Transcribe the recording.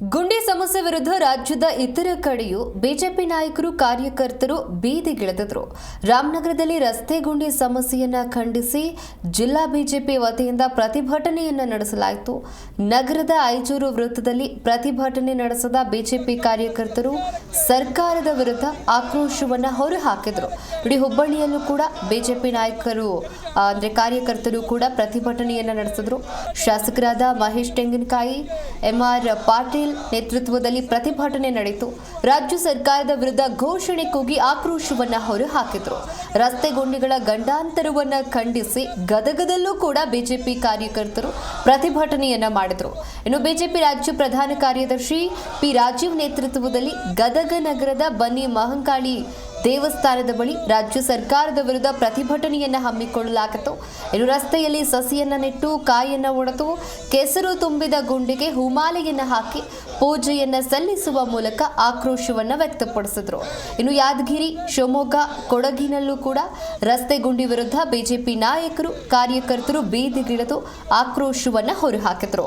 ಗುಂಡಿ ಸಮಸ್ಯೆ ವಿರುದ್ಧ ರಾಜ್ಯದ ಇತರ ಕಡೆಯೂ ಬಿಜೆಪಿ ನಾಯಕರು ಕಾರ್ಯಕರ್ತರು ಬೀದಿಗಿಳಿದಿದ್ರು ರಾಮನಗರದಲ್ಲಿ ರಸ್ತೆ ಗುಂಡಿ ಸಮಸ್ಯೆಯನ್ನ ಖಂಡಿಸಿ ಜಿಲ್ಲಾ ಬಿಜೆಪಿ ವತಿಯಿಂದ ಪ್ರತಿಭಟನೆಯನ್ನ ನಡೆಸಲಾಯಿತು. ನಗರದ ಐಜೂರು ವೃತ್ತದಲ್ಲಿ ಪ್ರತಿಭಟನೆ ನಡೆಸದ ಬಿಜೆಪಿ ಕಾರ್ಯಕರ್ತರು ಸರ್ಕಾರದ ವಿರುದ್ಧ ಆಕ್ರೋಶವನ್ನ ಹೊರಹಾಕಿದ್ರು. ಇಡೀ ಹುಬ್ಬಳ್ಳಿಯಲ್ಲೂ ಕೂಡ ಬಿಜೆಪಿ ನಾಯಕರು ಅಂದ್ರೆ ಕಾರ್ಯಕರ್ತರು ಕೂಡ ಪ್ರತಿಭಟನೆಯನ್ನ ನಡೆಸಿದ್ರು. ಶಾಸಕರಾದ ಮಹೇಶ್ ತೆಂಗಿನಕಾಯಿ ಎಂಆರ್ ಪಾಟೀಲ್ ನೇತೃತ್ವದಲ್ಲಿ ಪ್ರತಿಭಟನೆ ನಡೆಯಿತು. ರಾಜ್ಯ ಸರ್ಕಾರದ ವಿರುದ್ಧ ಘೋಷಣೆ ಕೂಗಿ ಆಕ್ರೋಶವನ್ನ ಹೊರಹಾಕಿದ್ರು. ರಸ್ತೆ ಗುಂಡಿಗಳ ಗಂಡಾಂತರವನ್ನು ಖಂಡಿಸಿ ಗದಗದಲ್ಲೂ ಕೂಡ ಬಿಜೆಪಿ ಕಾರ್ಯಕರ್ತರು ಪ್ರತಿಭಟನೆಯನ್ನು ಮಾಡಿದರು. ಇನ್ನು ಬಿಜೆಪಿ ರಾಜ್ಯ ಪ್ರಧಾನ ಕಾರ್ಯದರ್ಶಿ ಪಿ ರಾಜೀವ್ ನೇತೃತ್ವದಲ್ಲಿ ಗದಗ ನಗರದ ಬನ್ನಿ ಮಹಂಕಾಳಿ ದೇವಸ್ಥಾನದ ಬಳಿ ರಾಜ್ಯ ಸರ್ಕಾರದ ವಿರುದ್ಧ ಪ್ರತಿಭಟನೆಯನ್ನ ಹಮ್ಮಿಕೊಳ್ಳಲಾಗಿತ್ತು. ಇನ್ನು ರಸ್ತೆಯಲ್ಲಿ ಸಸಿಯನ್ನ ನೆಟ್ಟು, ಕಾಯನ್ನ ಒಡೆದು ಕೆಸರು ತುಂಬಿದ ಗುಂಡಿಗೆ ಹೂಮಾಲೆಯನ್ನು ಹಾಕಿ ಪೂಜೆಯನ್ನ ಸಲ್ಲಿಸುವ ಮೂಲಕ ಆಕ್ರೋಶವನ್ನ ವ್ಯಕ್ತಪಡಿಸಿದ್ರು. ಇನ್ನು ಯಾದಗಿರಿ, ಶಿವಮೊಗ್ಗ, ಕೊಡಗಿನಲ್ಲೂ ಕೂಡ ರಸ್ತೆ ಗುಂಡಿ ವಿರುದ್ಧ ಬಿಜೆಪಿ ನಾಯಕರು, ಕಾರ್ಯಕರ್ತರು ಬೀದಿಗಿಳಿದು ಆಕ್ರೋಶವನ್ನ ಹೊರಹಾಕಿದ್ರು.